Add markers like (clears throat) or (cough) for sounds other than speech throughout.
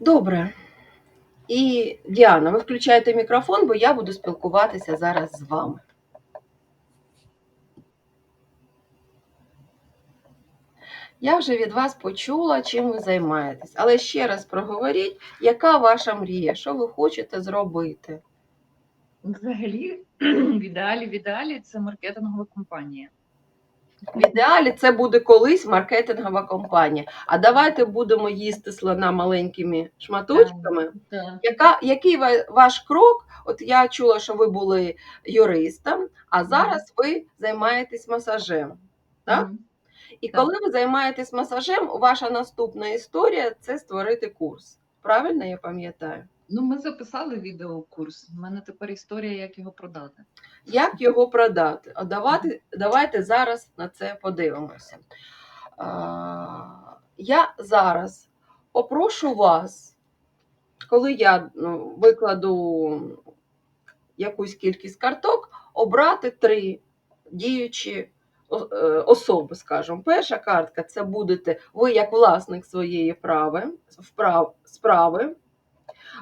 Добре. І Діана, ви включаєте мікрофон, бо я буду спілкуватися зараз з вами. Я вже від вас почула, чим ви займаєтесь. Але ще раз проговоріть, яка ваша мрія, що ви хочете зробити? Взагалі, (clears throat) в ідеалі, в ідеалі це маркетингова компанія. В ідеалі це буде колись маркетингова компанія. А давайте будемо їсти слона маленькими шматочками. Яка, який ваш крок? От я чула, що ви були юристом, а зараз ви займаєтесь масажем. Так? І коли ви займаєтесь масажем, ваша наступна історія це створити курс. Правильно я пам'ятаю? Ну, ми записали відеокурс. У мене тепер історія, як його продати. Як його продати? А давайте, давайте зараз на це подивимося. А, я зараз попрошу вас, коли я ну, викладу якусь кількість карток, обрати три діючі е, особи, скажімо. Перша картка це будете ви як власник своєї прави, вправ, справи.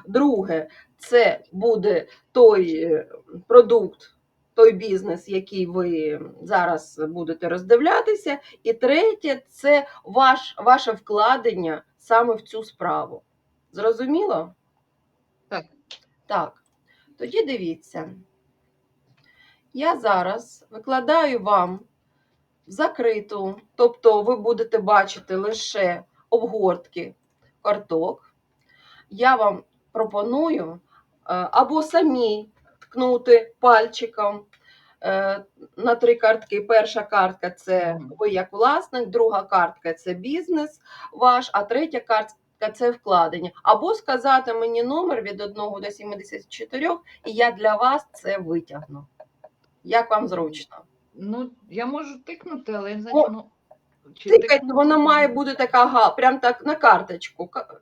Друге, це буде той е, продукт, той бізнес, який ви зараз будете роздивлятися. І третє це ваш, ваше вкладення саме в цю справу. Зрозуміло? Так. Так. Тоді дивіться. Я зараз викладаю вам в закриту, тобто ви будете бачити лише обгортки карток. Я вам пропоную е, або самі ткнути пальчиком е, на три картки. Перша картка це ви як власник, друга картка це бізнес ваш, а третя картка це вкладення. Або сказати мені номер від 1 до 74, і я для вас це витягну. Як вам зручно? Ну, я можу тикнути, але я не О, ну. Чи Тикайте, тикнути? вона має бути така прям так на карточку. Ка-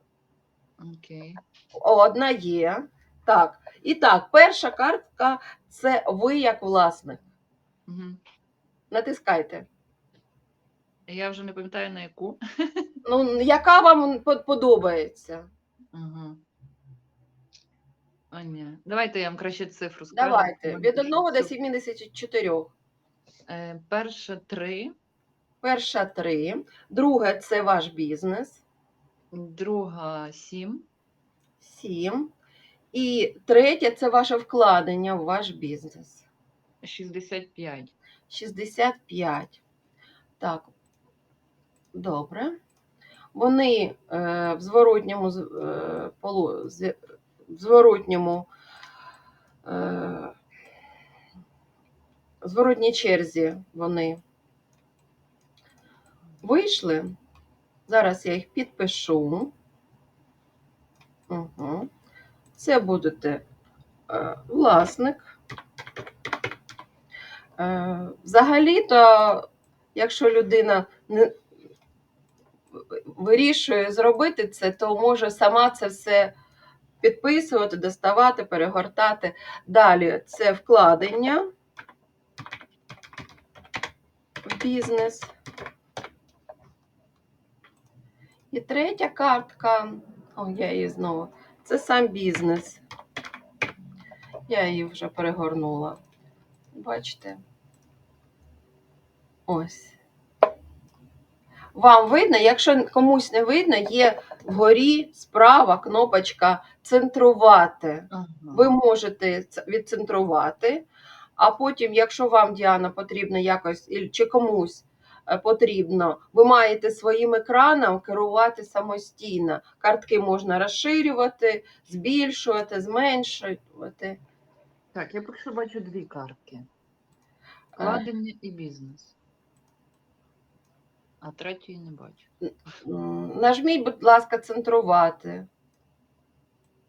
Окей. Одна є. Так. І так, перша картка це ви як власник. Угу. Натискайте. Я вже не пам'ятаю на яку. (laughs) Ну, яка вам подобається? Угу. А, ні. Давайте я вам краще цифру скажу. Давайте. Від тут 1 до 74. Е, Перша три, Перша 3. Друге це ваш бізнес. друга сім, 7. І третє це ваше вкладення в ваш бізнес. 65. 65. Так. Добре. Вони е, в зворотньому, е, в зворотньому, е, в зворотній черзі вони вийшли. Зараз я їх підпишу. Угу. Це будете власник. Е, Взагалі-то, якщо людина не вирішує зробити це, то може сама це все підписувати, доставати, перегортати. Далі це вкладення в бізнес. І третя картка, о, я її знову, це сам бізнес. Я її вже перегорнула. Бачите? Ось. Вам видно, якщо комусь не видно, є вгорі справа кнопочка центрувати. Ага. Ви можете відцентрувати, а потім, якщо вам, Діана, потрібно якось чи комусь потрібно, ви маєте своїм екраном керувати самостійно. Картки можна розширювати, збільшувати, зменшувати. Так, я що бачу дві картки: вкладення і бізнес. А третьої не бачу. Нажміть, будь ласка, центрувати.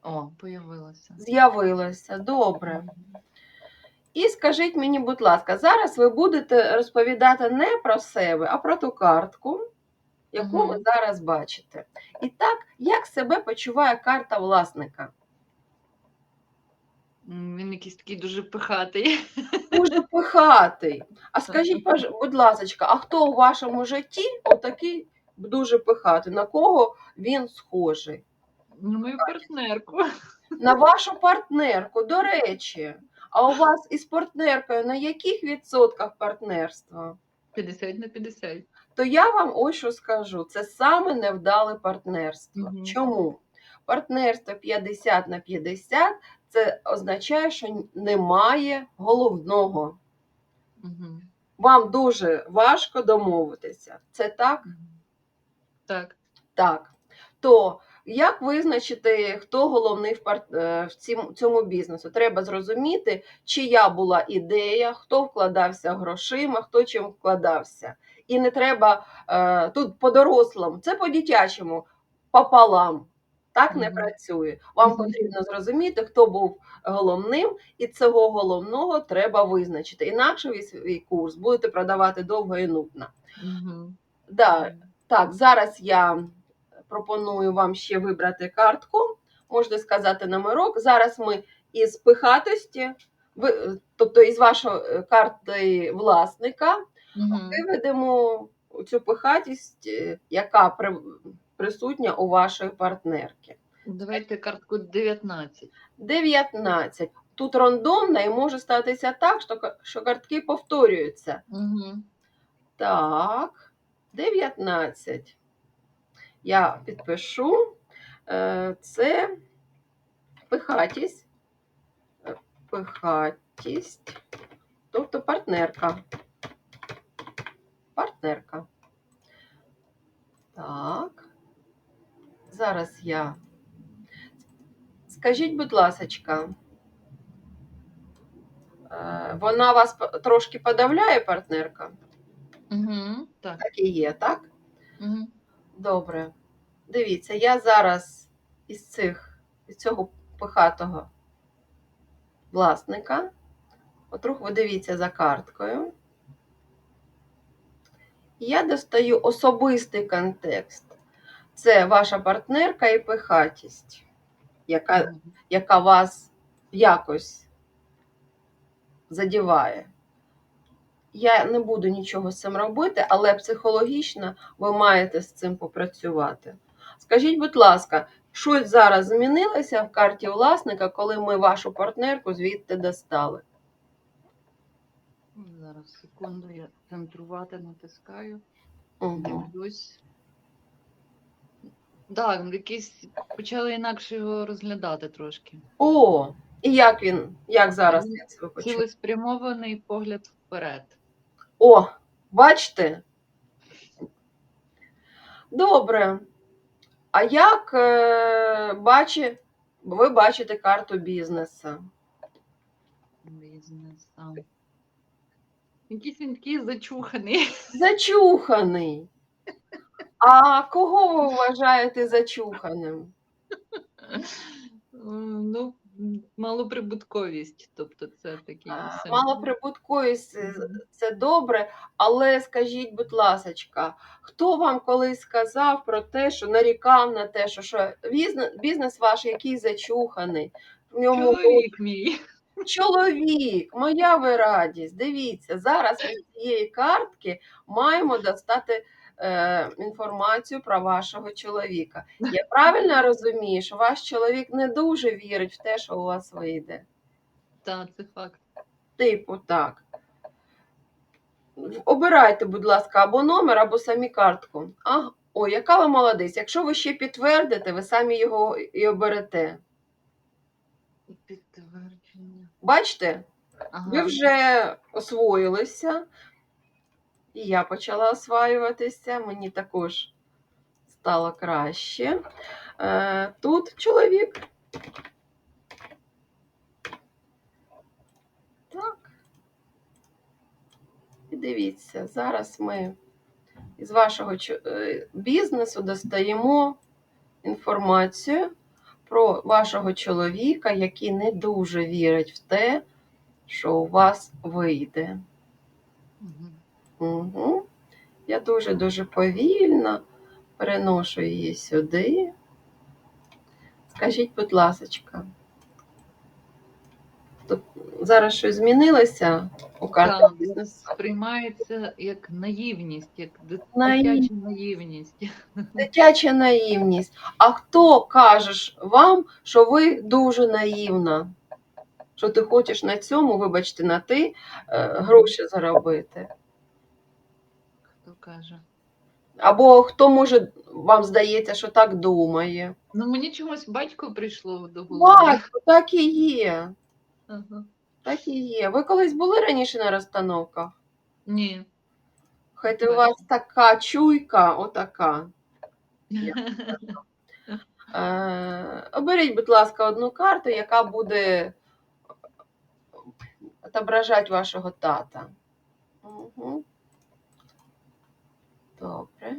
О, появилася. З'явилося. Добре. І скажіть мені, будь ласка, зараз ви будете розповідати не про себе, а про ту картку, яку ви зараз бачите. І так, як себе почуває карта власника? Він якийсь такий дуже пихатий. (laughs) Дуже пихатий. А скажіть, будь ласка, а хто у вашому житті отакий дуже пихатий? На кого він схожий? На мою партнерку. На вашу партнерку, до речі, а у вас із партнеркою на яких відсотках партнерства? 50 на 50. То я вам ось що скажу: це саме невдале партнерство. Мгм. Чому? Партнерство 50 на 50 це означає, що немає головного. Угу. Вам дуже важко домовитися. Це так? Так. Так. То як визначити, хто головний в, пар... е, в цьому бізнесу? Треба зрозуміти, чия була ідея, хто вкладався грошима, хто чим вкладався. І не треба е, тут по-дорослому, це по-дитячому, пополам. Так не працює. Вам потрібно зрозуміти, хто був головним, і цього головного треба визначити. Інакше ви свій курс будете продавати довго і нудно. Угу. Да, так, зараз я пропоную вам ще вибрати картку. Можна сказати номерок. Зараз ми із пихатості, ви- тобто із вашої карти власника, Угу. виведемо цю пихатість, е, яка при- присутня у вашої партнерки. Давайте картку 19. 19. Тут рандомно і може статися так, що, що картки повторюються. Угу. Так, 19. Я підпишу. Е, Це пихатість. Е, Пихатість. Тобто партнерка. Партнерка. Так. Зараз я. Скажіть, будь ласочка, е, вона вас трошки подавляє, партнерка? Угу. Так. Так і є, так? Угу. Добре. Дивіться, я зараз із цих із цього пихатого власника. Отрух ви дивіться за карткою. Я достаю особистий контекст. Це ваша партнерка і пихатість, яка, яка вас якось задіває. Я не буду нічого з цим робити, але психологічно ви маєте з цим попрацювати. Скажіть, будь ласка, щось зараз змінилося в карті власника, коли ми вашу партнерку звідти достали? Зараз секунду, я центрувати натискаю. Угу. Дивлюсь. Так, якісь почали інакше його розглядати трошки. О, і як він, як зараз він себе почує? Цілеспрямований погляд вперед. О, бачите? Добре. А як е, бачи, ви бачите карту бізнесу? Бізнес. Якийсь він такий зачуханий. Зачуханий. А кого ви вважаєте зачуханим? Ну, малоприбутковість. Тобто це сим- Малоприбутковість е, це добре, але скажіть, будь ласочка, хто вам колись сказав про те, що нарікав на те, що, що бізнес, ваш який зачуханий? В ньому чоловік мій. Чоловік, моя ви радість. Дивіться, зараз з цієї картки маємо достати е, інформацію про вашого чоловіка. Я правильно розумію, що ваш чоловік не дуже вірить в те, що у вас вийде. Так, це факт. Типу, так. Обирайте, будь ласка, або номер, або самі картку. А, о, яка ви молодець. Якщо ви ще підтвердите, ви самі його і оберете. Підтвердження. Бачите? Ага. Ви вже освоїлися, і я почала осваюватися, мені також стало краще. Е, Тут чоловік. Так. І дивіться, зараз ми із вашого е, бізнесу достаємо інформацію про вашого чоловіка, який не дуже вірить в те, що у вас вийде. Угу. Я дуже-дуже повільно переношу її сюди. Скажіть, будь ласочка, тут зараз щось змінилося у карті Так, бізнесу? сприймається як наївність, як дит- дитяча наївність. (laughs) Дитяча наївність. А хто каже вам, що ви дуже наївна? Що ти хочеш на цьому, вибачте, на ти е, гроші заробити? Каже? Або хто може, вам здається, що так думає? Ну мені чомусь батько прийшло до голови. Батько, так і є. Ага. Так і є. Ви колись були раніше на розстановках? Ні. Хайте у вас така чуйка, отака. Е, (laughs) оберіть, будь ласка, одну карту, яка буде отображати вашого тата. Угу. Добре.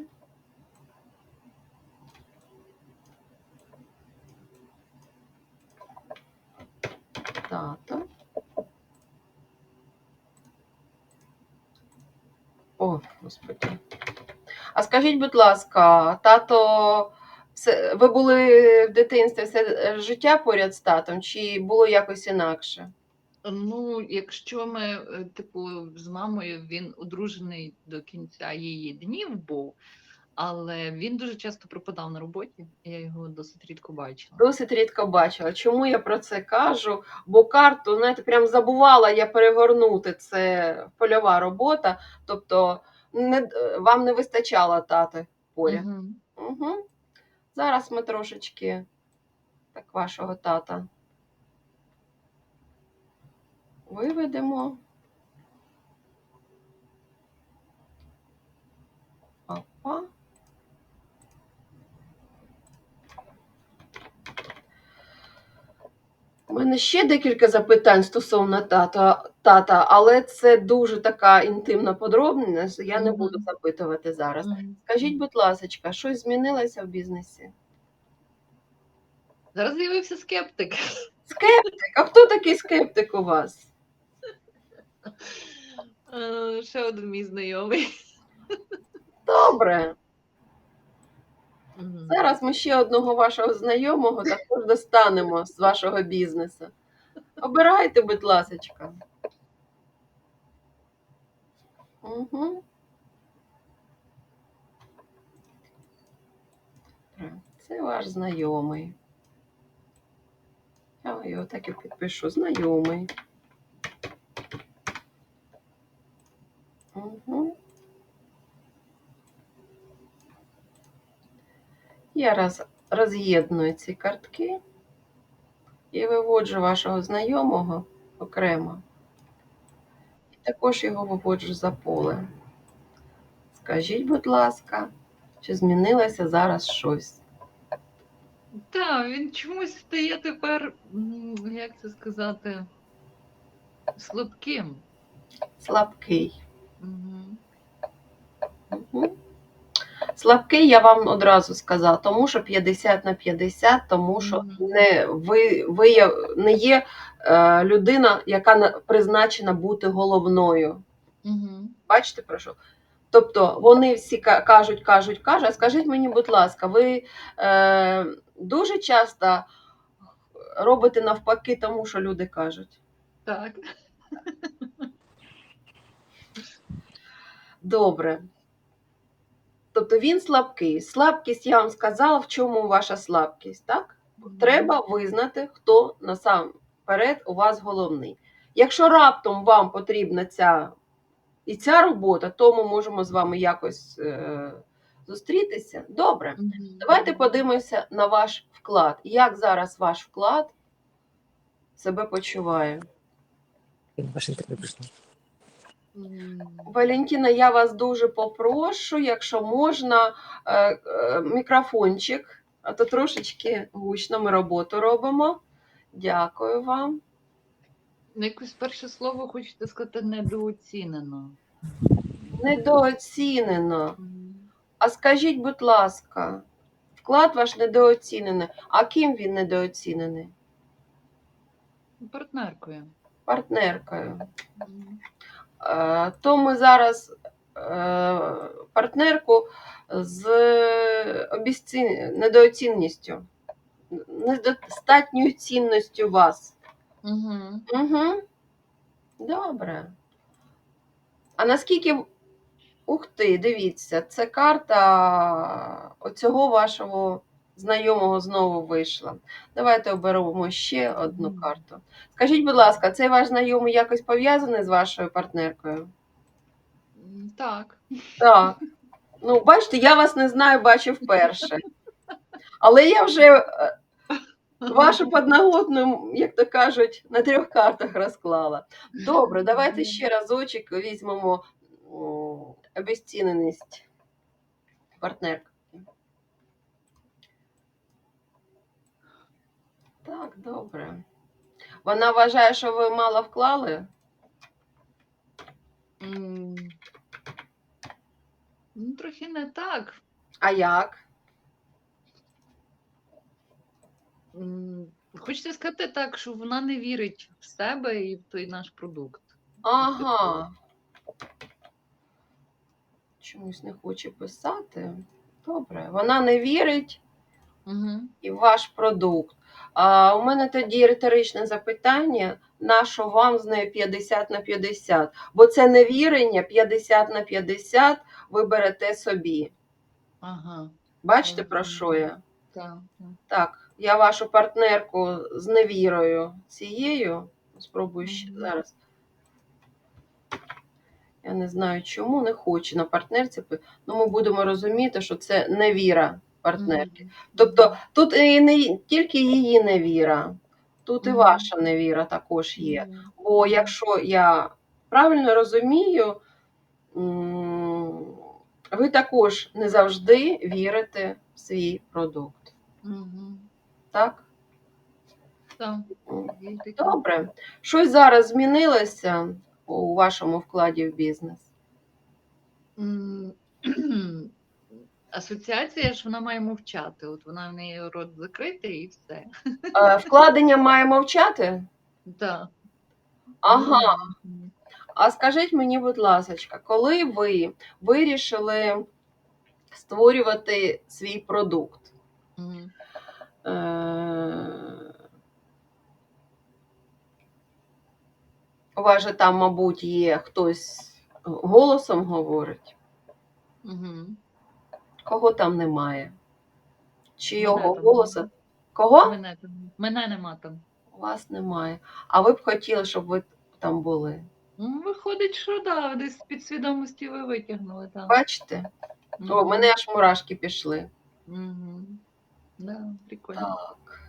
Тато. О, господи. А скажіть, будь ласка, тато, все, ви були в дитинстві все життя поряд з татом, чи було якось інакше? Ну, якщо ми, е, типу, з мамою він одружений до кінця її днів був, але він дуже часто пропадав на роботі, я його досить рідко бачила. Досить рідко бачила. Чому я про це кажу? Бо карту, знаєте, прям забувала я перегорнути. Це польова робота. Тобто не, вам не вистачало тати поряд. Мгм. Угу. Зараз ми трошечки так вашого тата виведемо. Опа. У мене ще декілька запитань стосовно тата, тата, але це дуже така інтимна подробність, я не буду запитувати зараз. Скажіть, будь ласка, щось змінилося в бізнесі? Зараз з'явився скептик. Скептик, а хто такий скептик у вас? Е, Ще один мій знайомий. Добре. Зараз ми ще одного вашого знайомого також достанемо з вашого бізнесу. Обирайте, будь ласка. Угу. Це ваш знайомий. Я його так і підпишу. Знайомий. Угу. Я роз, роз'єдную ці картки і виводжу вашого знайомого окремо. І також його виводжу за поле. Скажіть, будь ласка, чи змінилося зараз щось? Так, він чомусь стає тепер, як це сказати, слабким. Слабкий. Мгм. Мгм. Слабкий, я вам одразу сказала, тому що 50 на 50, тому що не, ви, ви не є е, людина, яка на- призначена бути головною. Мгм. Бачите, про що? Тобто вони всі кажуть, кажуть, кажуть. А скажіть мені, будь ласка, ви е, дуже часто робите навпаки тому, що люди кажуть? Так. Добре. Тобто він слабкий. Слабкість, я вам сказала, в чому ваша слабкість, так? Треба визнати, хто насамперед у вас головний. Якщо раптом вам потрібна ця і ця робота, то ми можемо з вами якось е, зустрітися. Добре. Давайте подивимося на ваш вклад. Як зараз ваш вклад себе почуває? Ваш інтерв'ю прийшло. Валентина, я вас дуже попрошу, якщо можна, е, е, мікрофончик, а то трошечки гучно ми роботу робимо. Дякую вам. Ну, якось перше слово хочете сказати недооцінено. Недооцінено. А скажіть, будь ласка, вклад ваш недооцінений. А ким він недооцінений? Партнеркою. Партнеркою. Е, То ми зараз е, партнерку з обіцін... недооцінністю, недостатньою цінністю вас. Мгм. Угу. Добре. А наскільки. Ух ти, дивіться, це карта оцього вашого знайомого знову вийшла. Давайте оберемо ще одну карту. Скажіть, будь ласка, цей ваш знайомий якось пов'язаний з вашою партнеркою? Так. Так. Ну, бачите, я вас не знаю, бачу вперше. Але я вже е, вашу подноготну, як то кажуть, на трьох картах розклала. Добре, давайте ще разочок візьмемо м, обезціненість партнерки. Так, добре. Вона вважає, що ви мало вклали? М, Ну, трохи не так. А як? М, Хочеться сказати так, що вона не вірить в себе і в той наш продукт. Ага. Чомусь не хоче писати. Добре. Вона не вірить Угу. і ваш продукт. А у мене тоді риторичне запитання: на що вам з нею 50 на 50? Бо це невірення 50 на 50 ви берете собі. Ага. Бачите, про що я? Так. так. Я вашу партнерку з невірою цією. Спробую ще Мгм. зараз. Я не знаю, чому не хочу на партнерці. Ну, ми будемо розуміти, що це невіра партнерки. Тобто тут і не тільки її невіра, тут і ваша невіра також є. Бо якщо я правильно розумію, ви також не завжди вірите в свій продукт. Так? Так. Добре. Щось зараз змінилося у вашому вкладі в бізнес? (clears throat) Асоціація ж вона має мовчати. От вона в неї рот закритий і все. Е, Вкладення має мовчати? Так. Ага. А скажіть мені, будь ласка, коли ви вирішили створювати свій продукт? Мгм. Е, У вас же там, мабуть, є хтось голосом говорить. Мгм. Кого там немає? Чи Мене його там голоса? Кого? Мене мене нема там. У вас немає. А ви б хотіли, щоб ви там були. Ну, виходить, що да, десь з підсвідомості ви витягнули там. Бачите? О, Мгм. мене аж мурашки пішли. Мгм. Да, прикольно. Так.